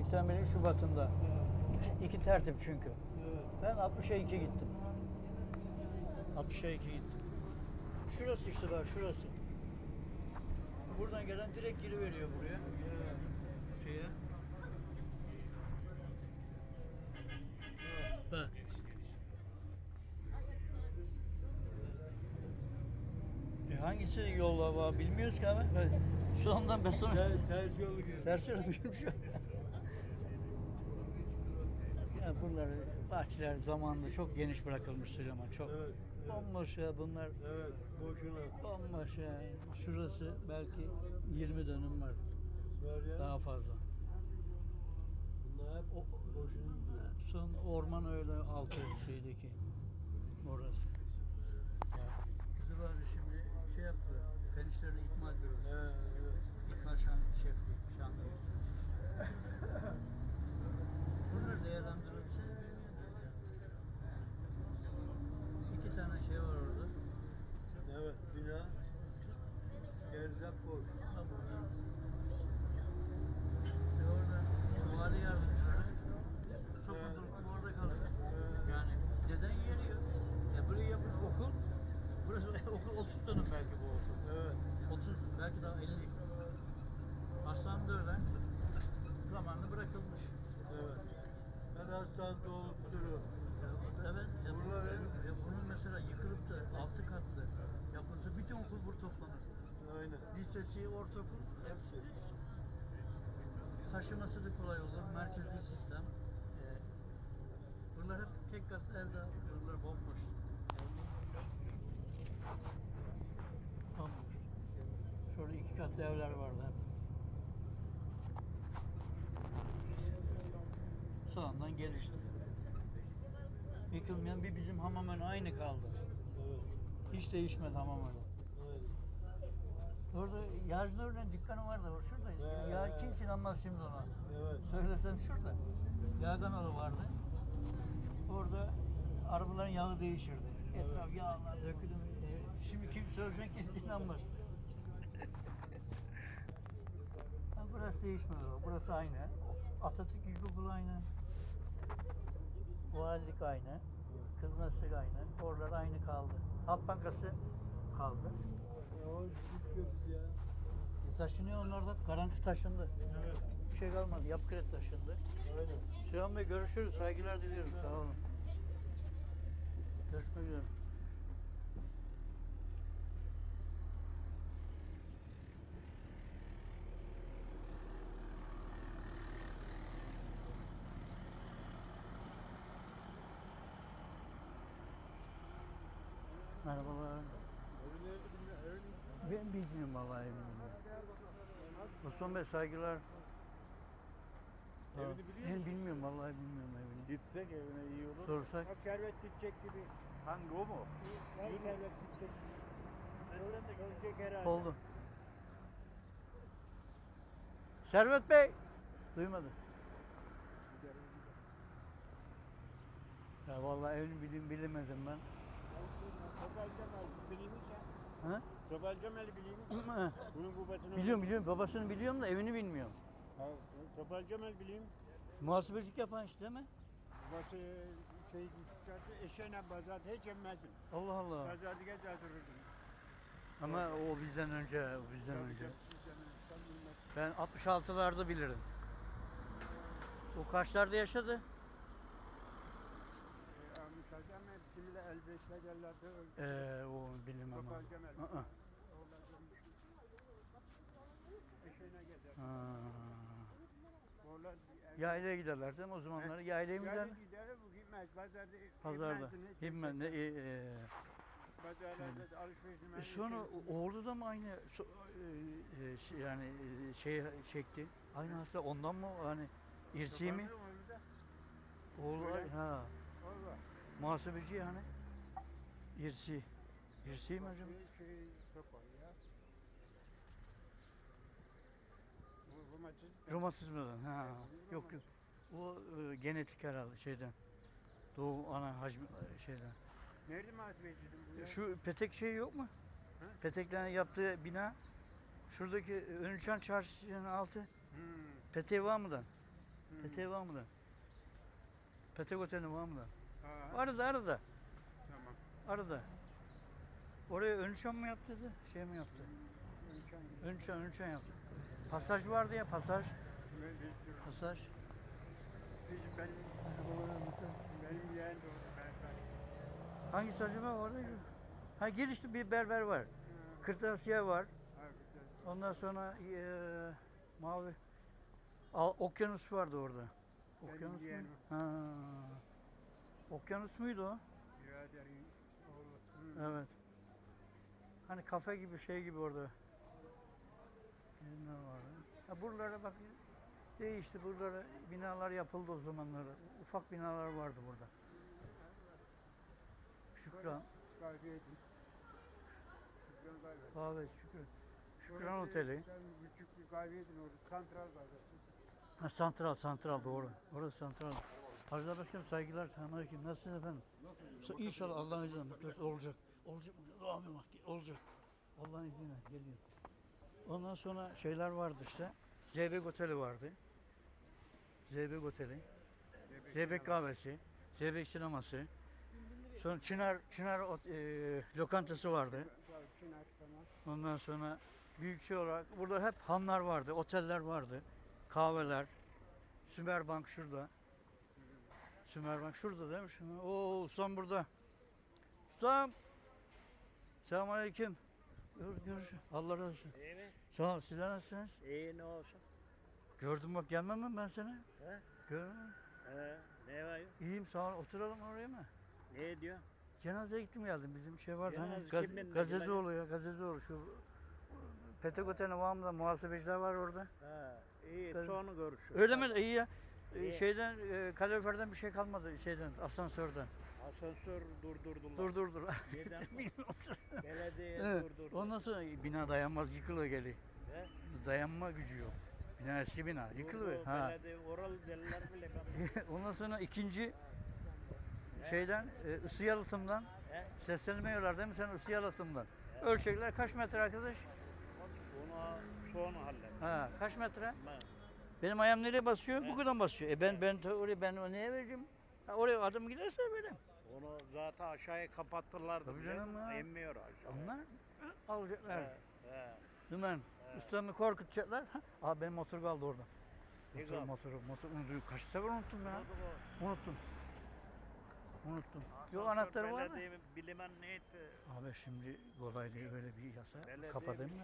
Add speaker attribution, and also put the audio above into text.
Speaker 1: 81'in Şubat'ında. İki, iki tertip çünkü.
Speaker 2: Evet.
Speaker 1: Ben 60'a 2 gittim. 60'a 2 gittim. Şurası işte bak şurası. Buradan gelen direkt giriveriyor buraya.
Speaker 2: Evet.
Speaker 1: Şeye. Bak. E hangisi yolla var bilmiyoruz ki abi. Şu andan beton
Speaker 2: Ters, ters yolu.
Speaker 1: Ters yönümüşüm şu bunlar bahçeler zamanında çok geniş bırakılmıştır ama çok.
Speaker 2: Evet, evet.
Speaker 1: Bomboş ya bunlar.
Speaker 2: Evet, boşuna.
Speaker 1: Bomboş ya. Şurası belki 20 dönüm var.
Speaker 2: Var ya.
Speaker 1: Daha fazla.
Speaker 2: Bunlar hep
Speaker 1: O-
Speaker 2: boşuna gidiyor.
Speaker 1: Son orman öyle altı şeydeki. Orası. Kızı var şimdi şey yaptılar. Fenişlerini ikmal ediyoruz.
Speaker 2: Evet, evet.
Speaker 1: İkmal şan, şefli, şantiyesi. Bunlar değerlendirilse iki tane şey var orada.
Speaker 2: Evet, bina. Erzak boş.
Speaker 1: Ve orada vali yardımcıları sokunduruk orada kalıyor. Yani neden yeri yok? E burayı yapın okul. Burası okul 30 dönüm belki bu okul.
Speaker 2: Evet.
Speaker 1: 30 belki daha 50. Hastane de öyle. Zamanında bırakılmış.
Speaker 2: Evet. Her hastane dolup duruyor.
Speaker 1: Evet. Ya, bu-
Speaker 2: Buralar-
Speaker 1: ya bunun mesela yıkılıp da altı katlı yapılsa bütün okul burada toplanır.
Speaker 2: Aynen.
Speaker 1: Lisesi, ortaokul hepsi. Taşıması da kolay olur. Merkezi sistem. Ee, bunlar hep tek katlı evde. Buralar bomboş. Bomboş. Şurada iki katlı evler vardı hep. Sonradan gelişti. Yıkılmayan bir bizim hamam önü aynı kaldı.
Speaker 2: Evet.
Speaker 1: Hiç değişmedi hamam önü.
Speaker 2: Aynen.
Speaker 1: Orada Yağcılar'ın dükkanı vardı. Şurada.
Speaker 2: He.
Speaker 1: Ya kimse inanmaz şimdi ona.
Speaker 2: Evet.
Speaker 1: Söylesen şurada. Yağ kanalı vardı. Orada arabaların yağı değişirdi. Etraf yağlar dökülür. E, Şimdi kim söylesen kimse inanmaz. Burası değişmedi. o. Burası aynı. Atatürk İlkokulu aynı. Valilik aynı. Kız meslek aynı. Oralar aynı kaldı. Halk Bankası kaldı.
Speaker 2: Ya o ya.
Speaker 1: E, taşınıyor onlar da. Garanti taşındı.
Speaker 2: Evet.
Speaker 1: Bir şey kalmadı. Yap kredi taşındı.
Speaker 2: Aynen.
Speaker 1: Süleyman Bey görüşürüz. Saygılar diliyorum. Sağ olun. Görüşmek üzere. Merhabalar.
Speaker 2: Evi nerede bilmiyorum. Evin
Speaker 1: Ben bilmiyorum vallahi bilmiyorum. Osman Bey saygılar.
Speaker 2: Evini biliyor
Speaker 1: Ben
Speaker 2: musun?
Speaker 1: bilmiyorum vallahi bilmiyorum evini.
Speaker 2: Gitsek evine iyi olur.
Speaker 1: Sorsak.
Speaker 3: Bak servet gidecek gibi.
Speaker 2: Hangi o mu?
Speaker 3: Bak servet gidecek. Görecek herhalde.
Speaker 1: Oldu. Servet Bey. Duymadı. Ya vallahi evini bilim bilemedim ben.
Speaker 3: Topal Cemal bileyim mi sen?
Speaker 1: Ha?
Speaker 3: Topal Cemal'i?
Speaker 1: Hı.
Speaker 3: Bunun babasını
Speaker 1: biliyorum biliyorum. Babasını biliyorum da evini bilmiyorum.
Speaker 3: Ha, Topal Cemal bileyim.
Speaker 1: Muhasebecilik yapan işte değil mi?
Speaker 3: Babası şey çıkarttı. Eşeğine bazat hiç emmezdim.
Speaker 1: Allah Allah.
Speaker 3: Bazadı geç dururdum.
Speaker 1: Ama o bizden önce, o bizden
Speaker 3: Tabii,
Speaker 1: önce. Ben 66'larda bilirim. O kaçlarda yaşadı?
Speaker 3: Ee, de 55'le gellerdi öldü.
Speaker 1: Ee, o bilemem.
Speaker 3: Topal. Cemal.
Speaker 1: Aa,
Speaker 3: Oradan dönmüş. Eşeğine gezer.
Speaker 1: aa.
Speaker 3: Oralar
Speaker 1: Yaylaya giderler değil mi o zamanlar? Yaylaya mı giderler?
Speaker 3: Yani gider bu gitmez. Pazarda
Speaker 1: Pazarda. Himmen ne? E, e,
Speaker 3: Pazarlarda da alışverişini
Speaker 1: e, sonra da mı aynı so- e, e, şey- yani e, şey çekti? Aynı hasta ondan mı hani irsi mi? Oğlu
Speaker 3: Öyle.
Speaker 1: ha
Speaker 3: Valla.
Speaker 1: muhasebeci yani. İrsi. İrsi mi acaba?
Speaker 3: Şey, sokak ya. Bu romatizm.
Speaker 1: Romatizmadan ha. Yok yok. O e, genetik herhalde şeyden. Doğu ana hacmi e, şeyden.
Speaker 3: Nerede bu ya?
Speaker 1: Şu petek şey yok mu?
Speaker 3: Ha?
Speaker 1: Peteklerin yaptığı bina. Şuradaki Önüçan Çarşı'nın altı.
Speaker 3: Hmm.
Speaker 1: Peteği var mıdan?
Speaker 3: Hı.
Speaker 1: Peteği var mı da? Petek oteli var mı da?
Speaker 3: Ha,
Speaker 1: Arada arada.
Speaker 3: Tamam.
Speaker 1: Arada. Oraya ön çam mı yaptı? Şey mi yaptı?
Speaker 3: İmkan yok.
Speaker 1: Ön çam, ön çam yaptı. Pasaj vardı ya pasaj. Pasaj.
Speaker 3: benim, benim yeğen.
Speaker 1: Hangisi acaba orada? Ha girişte bir berber var. Kırtasiye var. Ondan sonra eee mavi Al, okyanus vardı orada. Okyanus mu? Ha. Okyanus muydu o? Evet. Hani kafe gibi şey gibi orada. Ha buralara bak değişti. Buralara binalar yapıldı o zamanlar. Ufak binalar vardı burada. Şükran.
Speaker 3: Kahve. Şükran
Speaker 1: Şükran. Oteli.
Speaker 3: Sen küçük bir kahve edin orada. Santral kahvesi.
Speaker 1: Ha, santral, santral doğru. Orası santral. Hacılar Başkanım saygılar, selamünaleyküm. Nasılsınız efendim? Nasıl? İnşallah Allah'ın izniyle olacak. Olacak mı? Abi bak olacak. Allah'ın izniyle geliyor. Ondan sonra şeyler vardı işte. Zeybek Oteli vardı. Zeybek Oteli. Zeybek kahvesi. Zeybek sineması. Sonra Çınar, Çınar e, lokantası vardı. Ondan sonra büyük şey olarak burada hep hanlar vardı, oteller vardı, kahveler. Sümerbank şurada. Sümerbank şurada değil mi? Şurada. Oo ustam burada. Ustam. Selamünaleyküm. Gör, görüş. Allah razı olsun.
Speaker 4: İyi mi?
Speaker 1: Sağ ol. Sizler nasılsınız?
Speaker 4: İyi ne olsun?
Speaker 1: Gördüm bak gelmem mi ben seni?
Speaker 4: He?
Speaker 1: Gördüm.
Speaker 4: He, ne var?
Speaker 1: İyiyim sağ ol. Oturalım oraya mı?
Speaker 4: Ne diyor?
Speaker 1: Cenazeye gittim geldim. Bizim şey vardı hani
Speaker 4: Cenaze
Speaker 1: gaz,
Speaker 4: kimin?
Speaker 1: Gazezoğlu ya Gazezoğlu şu Petek Otel'in devamında muhasebeciler var orada.
Speaker 4: Ha, iyi
Speaker 1: Tabii.
Speaker 4: sonra görüşürüz.
Speaker 1: Öyle mi? İyi ya. Ee,
Speaker 4: İyi.
Speaker 1: Şeyden, e, kaloriferden bir şey kalmadı şeyden, asansörden.
Speaker 4: Asansör durdurdular.
Speaker 1: Dur dur dur.
Speaker 4: Neden? Belediye
Speaker 1: Evet.
Speaker 4: durdurdu.
Speaker 1: Ondan sonra bina dayanmaz, yıkılıyor geliyor.
Speaker 4: He?
Speaker 1: Dayanma gücü yok. Bina eski bina, yıkılıyor.
Speaker 4: Durdu,
Speaker 1: Ha.
Speaker 4: Belediye oral deliler bile kalmadı.
Speaker 1: Ondan sonra ikinci şeyden, e, ısı yalıtımdan
Speaker 4: He?
Speaker 1: seslenmiyorlar değil mi sen ısı yalıtımdan? Ölçekler kaç metre arkadaş?
Speaker 4: Onu sonra hallet.
Speaker 1: Ha, kaç metre?
Speaker 4: Ha.
Speaker 1: Benim ayağım nereye basıyor? Bu
Speaker 4: He.
Speaker 1: kadar basıyor. E ben ben oraya ben o neye vereceğim? Ha, oraya adım giderse vereyim.
Speaker 4: Onu zaten aşağıya kapattılar.
Speaker 1: Tabii canım ya.
Speaker 4: Emmiyor aşağı.
Speaker 1: Onlar alacaklar.
Speaker 4: He, he.
Speaker 1: Dümen. Korkutacaklar. Abi benim motor kaldı orada.
Speaker 4: Ne
Speaker 1: Motor,
Speaker 4: kaldı?
Speaker 1: motoru, motor unuttum. Kaç sefer unuttum ya.
Speaker 4: Bu.
Speaker 1: Unuttum. Unuttum. Yok anahtarı var mı?
Speaker 4: Belediye bilemen neydi?
Speaker 1: Abi şimdi kolay değil öyle bir yasa.
Speaker 4: Belediye
Speaker 1: Kapatayım mı?